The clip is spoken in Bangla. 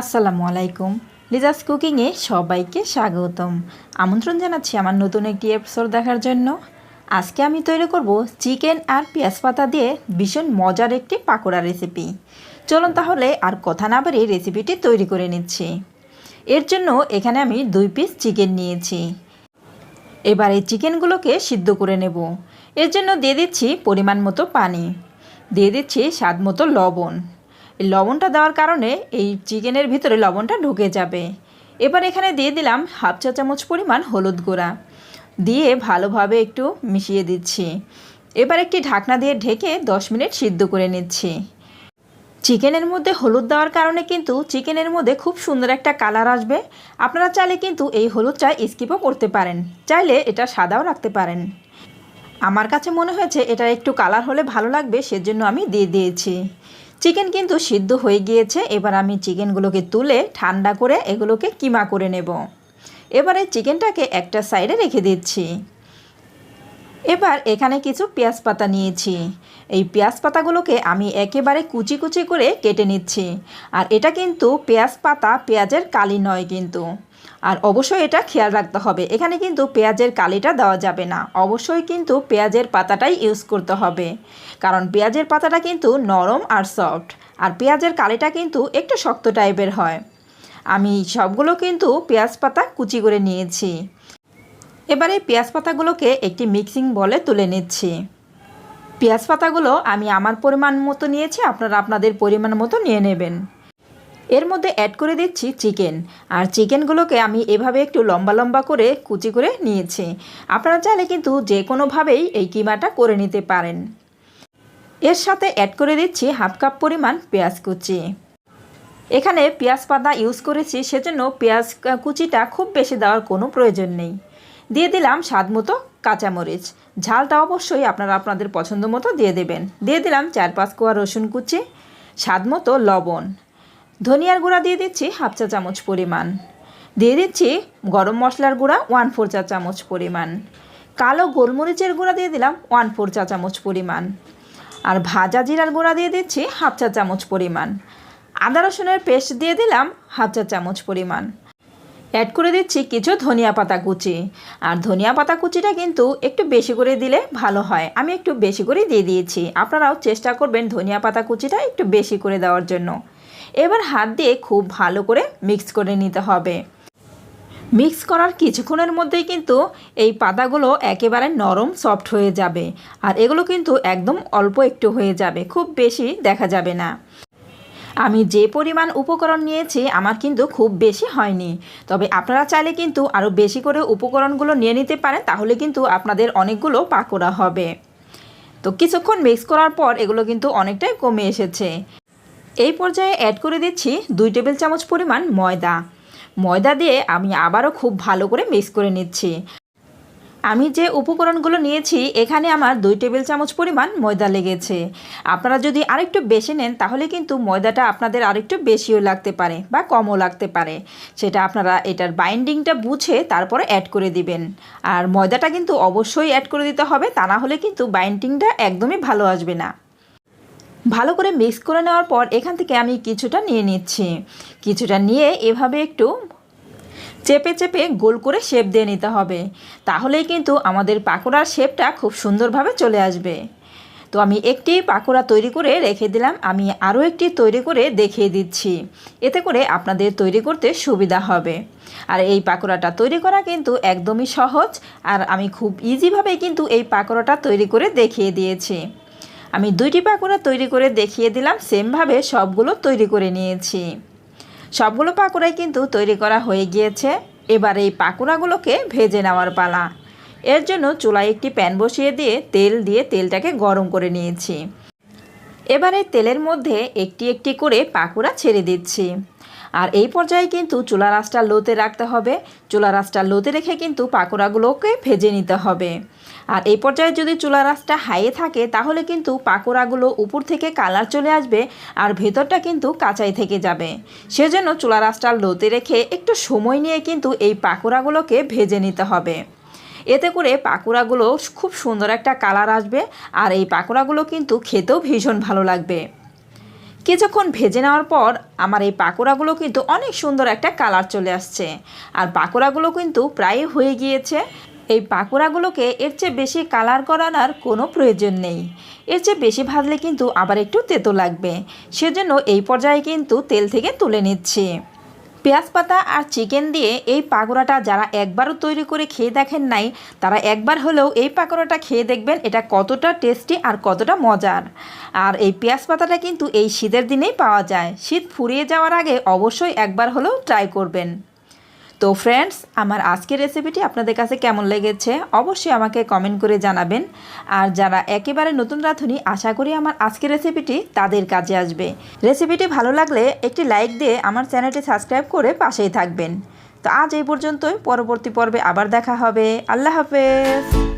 আসসালামু আলাইকুম। লিজাস কুকিংয়ে সবাইকে স্বাগতম। আমন্ত্রণ জানাচ্ছি আমার নতুন একটি এপিসোড দেখার জন্য। আজকে আমি তৈরি করব চিকেন আর পেঁয়াজ পাতা দিয়ে ভীষণ মজার একটি পাকোড়া রেসিপি চলুন তাহলে আর কথা না বাড়িয়ে রেসিপিটি তৈরি করে নিচ্ছি। এর জন্য এখানে আমি দুই পিস চিকেন নিয়েছি। এবার এই চিকেনগুলোকে সিদ্ধ করে নেব। এর জন্য দিয়ে দিচ্ছি পরিমাণ মতো পানি। দিয়ে দিচ্ছি স্বাদ মতো লবণ। লবণটা দেওয়ার কারণে এই চিকেনের ভিতরে লবণটা ঢুকে যাবে। এবার এখানে দিয়ে দিলাম হাফ চা চামচ পরিমাণ হলুদ গুঁড়া। দিয়ে ভালোভাবে একটু মিশিয়ে দিচ্ছি। এবার একটি ঢাকনা দিয়ে ঢেকে দশ মিনিট সিদ্ধ করে নিচ্ছি। চিকেনের মধ্যে হলুদ দেওয়ার কারণে কিন্তু চিকেনের মধ্যে খুব সুন্দর একটা কালার আসবে। আপনারা চাইলে কিন্তু এই হলুদ হলুদটা স্কিপও করতে পারেন। চাইলে এটা সাদাও রাখতে পারেন। আমার কাছে মনে হয়েছে এটা একটু কালার হলে ভালো লাগবে, সেজন্য আমি দিয়ে দিয়েছি। চিকেন কিন্তু সিদ্ধ হয়ে গিয়েছে, এবার আমি চিকেনগুলোকে তুলে ঠান্ডা করে এগুলোকে কিমা করে নেব। এবারে চিকেনটাকে একটা সাইডে রেখে দিচ্ছি। এবার এখানে কিছু পেঁয়াজ পাতা নিয়েছি। এই পেঁয়াজ পাতাগুলোকে আমি একেবারে কুচি কুচি করে কেটে নিচ্ছি। আর এটা কিন্তু পেঁয়াজ পাতা পেঁয়াজের কালি নয় কিন্তু। আর অবশ্যই এটা খেয়াল রাখতে হবে। এখানে কিন্তু পেঁয়াজের কালিটা দেওয়া যাবে না। অবশ্যই কিন্তু পেঁয়াজের পাতাটাই ইউজ করতে হবে। কারণ পেঁয়াজের পাতাটা কিন্তু নরম আর সফট আর পেঁয়াজের কালিটা কিন্তু একটু শক্ত টাইপের হয়। আমি সবগুলো কিন্তু পেঁয়াজ পাতা কুচি করে নিয়েছি। এবারে পেঁয়াজ পাতাগুলোকে একটি মিক্সিং বলে তুলে নিচ্ছি। পেঁয়াজ পাতাগুলো আমি আমার পরিমাণ মতো নিয়েছি, আপনারা আপনাদের পরিমাণ মতো নিয়ে নেবেন। এর মধ্যে অ্যাড করে দিচ্ছি চিকেন আর চিকেনগুলোকে আমি এভাবে একটু লম্বা লম্বা করে কুচি করে নিয়েছি। আপনারা চাইলে কিন্তু যে কোনোভাবেই এই কিমাটা করে নিতে পারেন। এর সাথে অ্যাড করে দিচ্ছি হাফ কাপ পরিমাণ পেঁয়াজ কুচি। এখানে পেঁয়াজ পাতা ইউজ করেছি, সেজন্য পেঁয়াজ কুচিটা খুব বেশি দেওয়ার কোনো প্রয়োজন নেই। দিয়ে দিলাম স্বাদ মতো কাঁচামরিচ। ঝালটা অবশ্যই আপনারা আপনাদের পছন্দ মতো দিয়ে দেবেন। দিয়ে দিলাম চার পাঁচ কোয়া রসুন কুচি, স্বাদ মতো লবণ। ধনিয়ার গুঁড়া দিয়ে দিচ্ছি হাফ চা চামচ পরিমাণ। দিয়ে দিচ্ছি গরম মশলার গুঁড়া ওয়ান ফোর চা চামচ পরিমাণ। কালো গোলমরিচের গুঁড়া দিয়ে দিলাম ওয়ান ফোর চা চামচ পরিমাণ। আর ভাজা জিরার গুঁড়া দিয়ে দিচ্ছি হাফ চা চামচ পরিমাণ। আদা রসুনের পেস্ট দিয়ে দিলাম হাফ চা চামচ পরিমাণ। অ্যাড করে দিচ্ছি কিছু ধনিয়া পাতা কুচি। আর ধনিয়া পাতা কুচিটা কিন্তু একটু বেশি করে দিলে ভালো হয়। আমি একটু বেশি করে দিয়ে দিয়েছি। আপনারাও চেষ্টা করবেন ধনিয়া পাতা কুচিটা একটু বেশি করে দেওয়ার জন্য। এবার হাত দিয়ে খুব ভালো করে মিক্স করে নিতে হবে। মিক্স করার কিছুক্ষণের মধ্যেই কিন্তু এই পাতাগুলো একেবারে নরম সফট হয়ে যাবে আর এগুলো কিন্তু একদম অল্প একটু হয়ে যাবে, খুব বেশি দেখা যাবে না। আমি যে পরিমাণ উপকরণ নিয়েছি আমার কিন্তু খুব বেশি হয়নি, তবে আপনারা চাইলে কিন্তু আরও বেশি করে উপকরণগুলো নিয়ে নিতে পারেন, তাহলে কিন্তু আপনাদের অনেকগুলো পাকোড়া হবে। তো কিছুক্ষণ মিক্স করার পর এগুলো কিন্তু অনেকটাই কমে এসেছে। এই পর্যায়ে অ্যাড করে দিচ্ছি দুই টেবিল চামচ পরিমাণ ময়দা। ময়দা দিয়ে আমি আবারও খুব ভালো করে মিক্স করে নিচ্ছি। আমি যে উপকরণগুলো নিয়েছি, এখানে আমার দুই টেবিল চামচ পরিমাণ ময়দা লেগেছে। আপনারা যদি আরেকটু বেশি নেন, তাহলে কিন্তু ময়দাটা আপনাদের আরেকটু বেশিও লাগতে পারে বা কমও লাগতে পারে। সেটা আপনারা এটার বাইন্ডিংটা বুঝে তারপরে অ্যাড করে দিবেন। আর ময়দাটা কিন্তু অবশ্যই অ্যাড করে দিতে হবে, তা না হলে কিন্তু বাইন্ডিংটা একদমই ভালো আসবে না। ভালো করে মিক্স করে নেওয়ার পর এখান থেকে আমি কিছুটা নিয়ে নিচ্ছি। কিছুটা নিয়ে এভাবে একটু চেপে চেপে গোল করে শেপ দিয়ে নিতে হবে। তাহলেই কিন্তু আমাদের পাকোড়ার শেপটা খুব সুন্দরভাবে চলে আসবে। তো আমি একটি পাকোড়া তৈরি করে রেখে দিলাম। আমি আরও একটি তৈরি করে দেখিয়ে দিচ্ছি। এতে করে আপনাদের তৈরি করতে সুবিধা হবে। আর এই পাকোড়াটা তৈরি করা কিন্তু একদমই সহজ। আর আমি খুব ইজিভাবেই কিন্তু এই পাকোড়াটা তৈরি করে দেখিয়ে দিয়েছি। আমি দুইটি পাকোড়া তৈরি করে দেখিয়ে দিলাম, সেমভাবে সবগুলো তৈরি করে নিয়েছি। সবগুলো পাকোড়াই কিন্তু তৈরি করা হয়ে গিয়েছে। এবার এই পাকোড়াগুলোকে ভেজে নেওয়ার পালা। এর জন্য চুলায় একটি প্যান বসিয়ে দিয়ে তেল দিয়ে তেলটাকে গরম করে নিয়েছি। এবারে তেলের মধ্যে একটি একটি করে পাকোড়া ছেড়ে দিচ্ছি। আর এই পর্যায়ে কিন্তু চুলা রাসটা লোতে রাখতে হবে। চুলা রাসটা লোতে রেখে কিন্তু পাকোড়াগুলোকে ভেজে নিতে হবে। আর এই পর্যায়ে যদি চুলা রাসটা হাইয়ে থাকে, তাহলে কিন্তু পাকোড়াগুলো উপর থেকে কালার চলে আসবে আর ভেতরটা কিন্তু কাঁচাই থেকে যাবে। সেজন্য চুলা রাসটা লোতে রেখে একটু সময় নিয়ে কিন্তু এই পাকোড়াগুলোকে ভেজে নিতে হবে। এতে করে পাকোড়াগুলো খুব সুন্দর একটা কালার আসবে আর এই পাকোড়াগুলো কিন্তু খেতেও ভীষণ ভালো লাগবে। কিছুক্ষণ ভেজে নেওয়ার পর আমার এই পাকোড়াগুলো কিন্তু অনেক সুন্দর একটা কালার চলে আসছে। আর পাকোড়াগুলো কিন্তু প্রায় হয়ে গিয়েছে। এই পাকোড়াগুলোকে এর চেয়ে বেশি কালার করানোর কোনো প্রয়োজন নেই। এর চেয়ে বেশি ভাজলে কিন্তু আবার একটু তেতো লাগবে। সেজন্য এই পর্যায়ে কিন্তু তেল থেকে তুলে নিচ্ছি। পেঁয়াজ পাতা আর চিকেন দিয়ে এই পাকোড়াটা যারা একবারও তৈরি করে খেয়ে দেখেন নাই, তারা একবার হলেও এই পাকোড়াটা খেয়ে দেখবেন এটা কতটা টেস্টি আর কতটা মজার। আর এই পেঁয়াজ পাতাটা কিন্তু এই শীতের দিনেই পাওয়া যায়। শীত ফুরিয়ে যাওয়ার আগে অবশ্যই একবার হলেও ট্রাই করবেন। তো ফ্রেন্ডস আমার আজকের রেসিপিটি আপনাদের কাছে কেমন লেগেছে অবশ্যই আমাকে কমেন্ট করে জানাবেন। আর যারা একেবারে নতুন রাঁধুনি, আশা করি আমার আজকের রেসিপিটি তাদের কাজে আসবে। রেসিপিটি ভালো লাগলে একটি লাইক দিয়ে আমার চ্যানেলটি সাবস্ক্রাইব করে পাশেই থাকবেন। তো আজ এই পর্যন্তই, পরবর্তী পর্বে আবার দেখা হবে। আল্লাহ হাফেজ!